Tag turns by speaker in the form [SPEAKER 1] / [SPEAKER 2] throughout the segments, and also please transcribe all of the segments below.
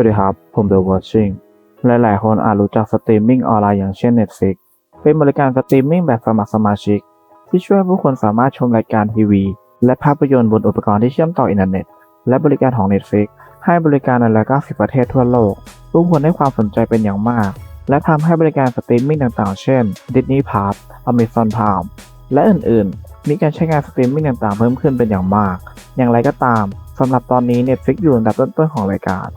[SPEAKER 1] วัสดีครับ ผม The Watching หลายๆ คนอาจรู้จักสตรีมมิ่งออนไลน์อย่างเช่น Netflix เป็นบริการสตรีมมิ่งแบบสมัครสมาชิก ที่ช่วยให้ผู้คนสามารถชมรายการทีวี และภาพยนตร์บนอุปกรณ์ที่เชื่อมต่ออินเทอร์เน็ต และบริการของ Netflix ให้บริการในหลาย90 ประเทศทั่วโลก ผู้คนให้ความสนใจเป็นอย่างมาก และทำให้บริการสตรีมมิ่งต่างๆ เช่น Disney Plus Amazon Prime และอื่นๆ มีการใช้งานสตรีมมิ่งต่างๆ เพิ่มขึ้นเป็นอย่างมาก อย่างไรก็ตามสำหรับตอนนี้ Netflix อยู่อันดับต้นๆของรายการ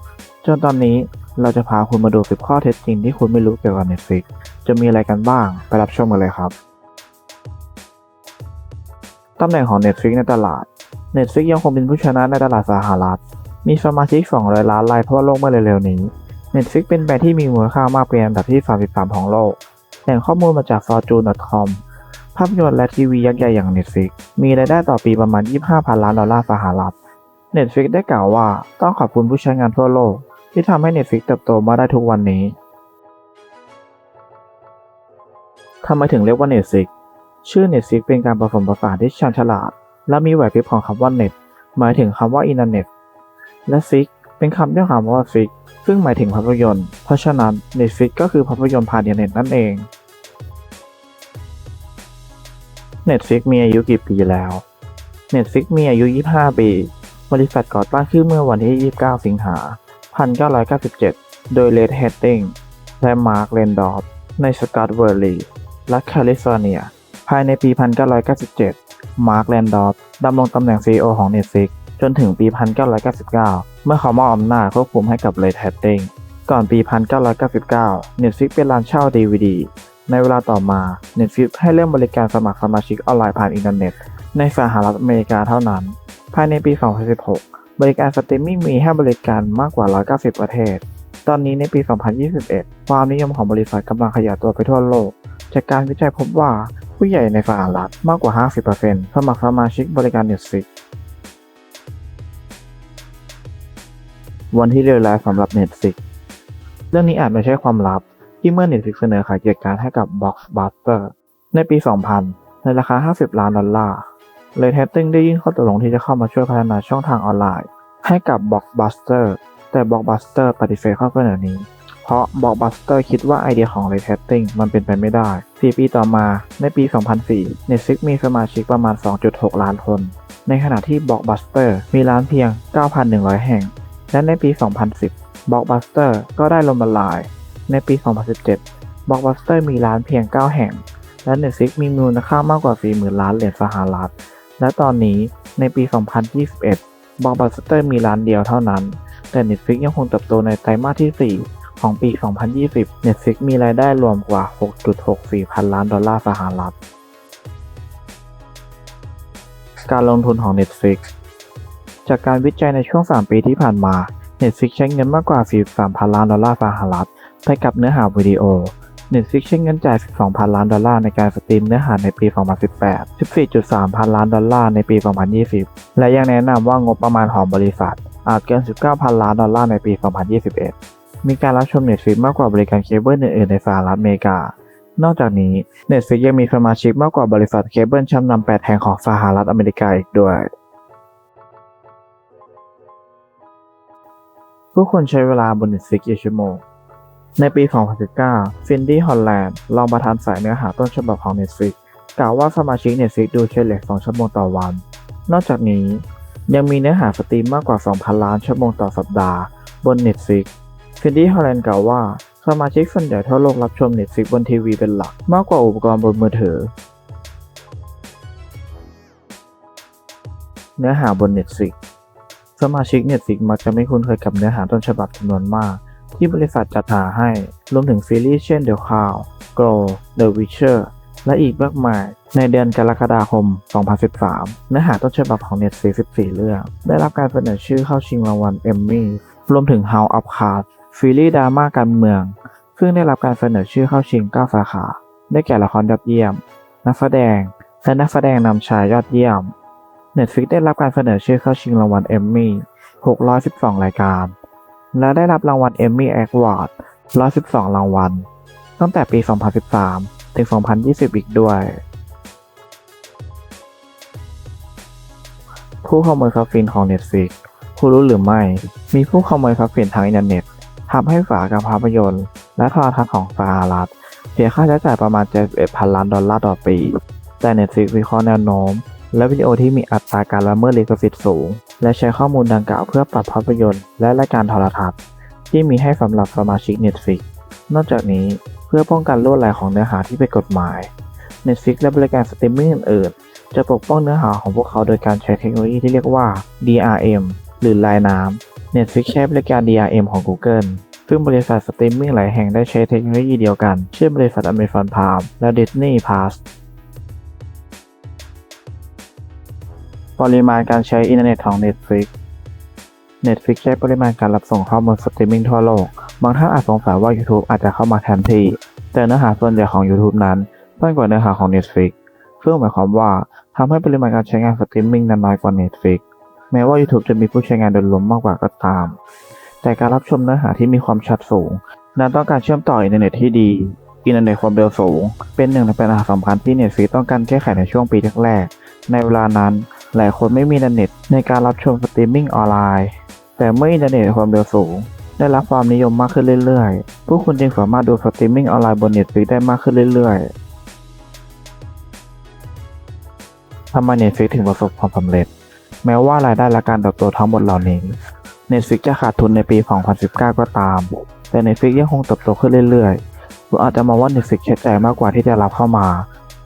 [SPEAKER 1] จนตอนนี้เราจะพาคุณมาดู 10 ข้อเท็จจริงที่คุณไม่รู้เกี่ยวกับ Netflix จะมีอะไรกันบ้างไปรับชมกันเลยครับ ตำแหน่งของ Netflix ในตลาด Netflix ยังคงเป็นผู้ชนะในตลาดสหรัฐ มีสมาชิก 200 ล้านรายทั่วโลกเมื่อเร็วๆนี้ Netflix เป็นแบรนด์ที่มีมูลค่ามากเป็นอันดับที่ 33 ของโลก แหล่งข้อมูลมาจาก Fortune.com ภาพยนตร์และทีวียักษ์ใหญ่อย่าง Netflix มีรายได้ต่อปีประมาณ 25 พันล้านดอลลาร์สหรัฐ Netflix ได้กล่าวว่าต้องขอบคุณผู้ใช้งานทั่วโลก ที่ทำให้ Netflix เติบโตมาได้ทุกวันนี้ทำไมถึงเรียกว่า Netflix ชื่อ Netflix เป็นการผสมผสานที่ชาญฉลาด และมีไหวกพริบของคำว่า Net หมายถึงคำว่าอินเทอร์เน็ตและ Fix เป็นคำย่อคำว่า Fix ซึ่งหมายถึงภาพยนตร์ เพราะฉะนั้น Netflix ก็คือภาพยนตร์ผ่านอินเทอร์เน็ตนั่นเอง Netflix มีอายุกี่ปีแล้ว Netflix มีอายุ 25 ปี บริษัทก่อตั้งขึ้นเมื่อวันที่ 29 สิงหา 1997 โดย Red Hastings และ Mark Randolph ในสกอตเวอร์ลีรัฐแคลิฟอร์เนีย ภายในปี 1997 Mark Randolph ดำรงตำแหน่ง CEO ของ Netflix จนถึงปี 1999 เมื่อเขามอบอำนาจควบคุมให้กับ Red Hastings ก่อนปี 1999 Netflix เป็นร้านเช่า DVD ในเวลาต่อมา Netflix ให้เริ่มบริการสมัครสมาชิกออนไลน์ผ่านอินเทอร์เน็ต ในสหรัฐอเมริกาเท่านั้น ภายในปี 2016 บริการสตรีมมิ่งมีให้บริการมากกว่า 190 ประเทศ ตอนนี้ในปี 2021 ความนิยมของบริษัทกำลังขยายตัวไปทั่วโลก จากการวิจัยพบว่าผู้ใหญ่ในสหรัฐมากกว่า 50%สมัครสมาชิกบริการ Netflix วันที่เลวร้ายสำหรับ Netflix เรื่องนี้อาจไม่ใช่ความลับ ที่เมื่อ Netflix เสนอขายกิจการให้กับ Blockbuster ในปี 2000 ในราคา 50 ล้านดอลลาร์ เลยแทสติ้งได้ยื่นข้อตกลงที่จะเข้ามาช่วยพัฒนาช่องทางออนไลน์ ให้กับ Blockbuster แต่ Blockbuster ปฏิเสธข้อเสนอนี้ เพราะ Blockbuster คิดว่าไอเดียของ Ray t a s t i n g มันเป็นไปไม่ได้ 4 ปีต่อมาในปี 2004 Netflix มีสมาชิกประมาณ 2.6 ล้านคน ในขณะที่ Blockbuster มีร้านเพียง 9,100 แห่ง และในปี 2010 Blockbuster ก็ได้ล้มละลาย ในปี 2017 Blockbuster มีร้านเพียง 9 แห่ง และ Netflix มีมูลค่ามากกว่า 40,000 ล้านเหรียญสหรัฐ และตอนนี้ในปี 2021 Blockbuster มีร้านเดียวเท่านั้น แต่ Netflix ยังคงเติบโตในไตรมาสที่ 4 ของปี 2020 Netflix มีรายได้รวมกว่า 6.64 พันล้านดอลลาร์สหรัฐ การลงทุนของ Netflix จากการวิจัยในช่วง 3 ปีที่ผ่านมา Netflix ใช้เงินมากกว่า 43 พันล้านดอลลาร์สหรัฐไปกับเนื้อหาวิดีโอ Netflix ใช้เงินจ่าย 12พันล้านดอลลาร์ในการสตรีมเนื้อหาในปี 2018 14.3 พันล้านดอลลาร์ในปี 2020 และยังแนะนำว่างบประมาณของบริษัท อาจเกิน 19พันล้านดอลลาร์ในปี 2021 มีการรับชม Netflix มากกว่าบริการเคเบิลอื่นๆในสหรัฐอเมริกา นอกจากนี้ Netflix ยังมีสมาชิกมากกว่าบริษัทเคเบิลชั้นนำ8แห่งของสหรัฐอเมริกาอีกด้วยผู้คนใช้เวลาบน Netflix กี่ชั่วโมง ในปี 2019 ฟินดี้ ฮอลแลนด์ รองประธานสายเนื้อหาต้นฉบับของ Netflix กล่าวว่าสมาชิก Netflix ดูเฉลี่ย2ชั่วโมงต่อวัน นอกจากนี้ ยังมีเนื้อหาสตรีมมากกว่า 2,000 ล้านชั่วโมงต่อสัปดาห์บน Netflix ฟินดี้ ฮอลแลนด์กล่าวว่าสมาชิกส่วนใหญ่ทั่วโลกรับชม Netflix บนทีวีเป็นหลักมากกว่าอุปกรณ์บนมือถือ เนื้อหาบน Netflix สมาชิก Netflix มักจะไม่คุ้นเคยกับเนื้อหาต้นฉบับจำนวนมาก ที่บริษัทจัดหาให้ รวมถึงซีรีส์เช่น The Crown, Glow, The Witcher และอีกมากมายในเดือนกรกฎาคม 2013 เนื้อหาต้นฉบับของ Netflix 14 เรื่อง ได้รับการเสนอชื่อเข้าชิงรางวัลเอมมี่รวมถึง House of Cards ซีรีส์ดราม่าการเมือง ซึ่งได้รับการเสนอชื่อเข้าชิง 9 สาขา ได้แก่ละครยอดเยี่ยม นักแสดง และนักแสดงนำชายยอดเยี่ยม Netflix ได้รับการเสนอชื่อเข้าชิงรางวัลเอมมี่ 612 รายการ และได้รับรางวัล Emmy Award 112 รางวัล ตั้งแต่ปี 2013 ถึง 2020 อีกด้วย ผู้ขโมยคาฟินของ Netflix คุณรู้หรือไม่ มีผู้ขโมยทรัพย์สินทางอินเทอร์เน็ตทำให้ฝากับภาพยนตร์ และโทรทัศน์ของสหรัฐเสียค่าใช้จ่ายประมาณ 71พันล้านดอลลาร์ต่อปี แต่ Netflix วิเคราะห์แนวโน้ม และวิดีโอที่มีอัตราการละเมิดลิขสิทธิ์สูง และใช้ข้อมูลดังกล่าวเพื่อปรับภาพยนตร์ และรายการโทรทัศน์ ที่มีให้สำหรับสมาชิก Netflix นอกจากนี้เพื่อป้องกันลวดลายของเนื้อหาที่เป็นกฎหมาย Netflix และบริการสตรีมมิ่งอื่นๆ จะปกป้องเนื้อหาของพวกเขาโดยการใช้เทคโนโลยีที่เรียกว่า DRM หรือลายน้ำ Netflix ใช้บริการ DRM ของ Google ซึ่งบริษัทสตรีมมิ่งหลายแห่งได้ใช้เทคโนโลยีเดียวกัน เช่นบริษัท Amazon Prime และ Disney Plus ปริมาณการใช้อินเทอร์เน็ตของ Netflix Netflix ใช้ปริมาณการรับส่งข้อมูลสตรีมมิ่งทั่วโลก บางท่านอาจสงสัยว่า YouTube อาจจะเข้ามาแทนที่ แต่เนื้อหาส่วนใหญ่ของ YouTube นั้นสั้นกว่าเนื้อหาของ Netflix ซึ่งหมายความว่าทำให้ปริมาณการใช้งานสตรีมมิ่งนั้นน้อยกว่า Netflix แม้ว่า YouTube จะมีผู้ใช้งานโดยรวมมากกว่าก็ตาม แต่การรับชมเนื้อหาที่มีความชัดสูง นั้นต้องการเชื่อมต่ออินเทอร์เน็ตที่ดี อินเทอร์เน็ตความเร็วสูง เป็นหนึ่งในปัญหาสำคัญที่ Netflix ต้องการแก้ไขในช่วงปีแรกๆในเวลานั้น หลายคนไม่มีอินเทอร์เน็ตในการรับชมสตรีมมิ่งออนไลน์ แต่เมื่ออินเทอร์เน็ตความเร็วสูง ได้รับความนิยมมากขึ้นเรื่อยๆ ผู้คนจึงสามารถดูสตรีมมิ่งออนไลน์บน Netflix ได้มากขึ้นเรื่อยๆทำไม Netflix ถึงประสบความสำเร็จ แม้ว่ารายได้และการเติบโตทั้งหมดเหล่านี้ Netflix จะขาดทุนในปี 2019 ก็ตาม แต่ Netflix ยังคงเติบโตขึ้นเรื่อยๆเราอาจจะมองว่า Netflix ใช้จ่ายมากกว่าที่จะรับเข้ามา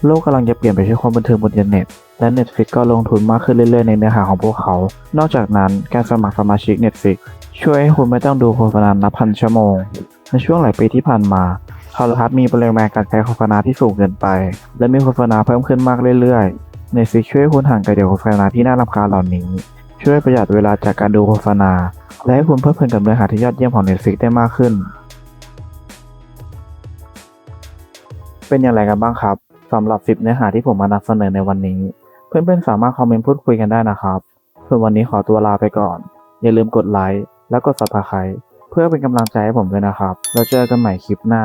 [SPEAKER 1] โลกกำลังจะเปลี่ยนไปใช้ความบันเทิงบนอินเทอร์เน็ต และ Netflix ก็ลงทุนมากขึ้นเรื่อยๆ ในเนื้อหาของพวกเขา นอกจากนั้นการสมัครสมาชิก Netflix ช่วยให้คุณไม่ต้องดูโฆษณานับพันชั่วโมง ในช่วงหลายปีที่ผ่านมาโทรทัศน์มีปริมาณการใช้โฆษณาที่สูงเกินไป และมีโฆษณาเพิ่มขึ้นมากเรื่อยๆ Netflix ช่วยให้คุณห่างไกลจากโฆษณาที่น่ารำคาญเหล่านี้ ช่วยประหยัดเวลาจากการดูโฆษณา และให้คุณเพลิดเพลินกับเนื้อหาที่ยอดเยี่ยมของ Netflix ได้มากขึ้น เป็นอย่างไรกันบ้างครับสำหรับ10เนื้อหาที่ผมมานำเสนอในวันนี้ เพื่อนๆสามารถคอมเมนต์พูดคุยกันได้นะครับ ส่วนวันนี้ขอตัวลาไปก่อน อย่าลืมกดไลค์และกด subscribe เพื่อเป็นกำลังใจให้ผมด้วยนะครับ แล้วเจอกันใหม่คลิปหน้า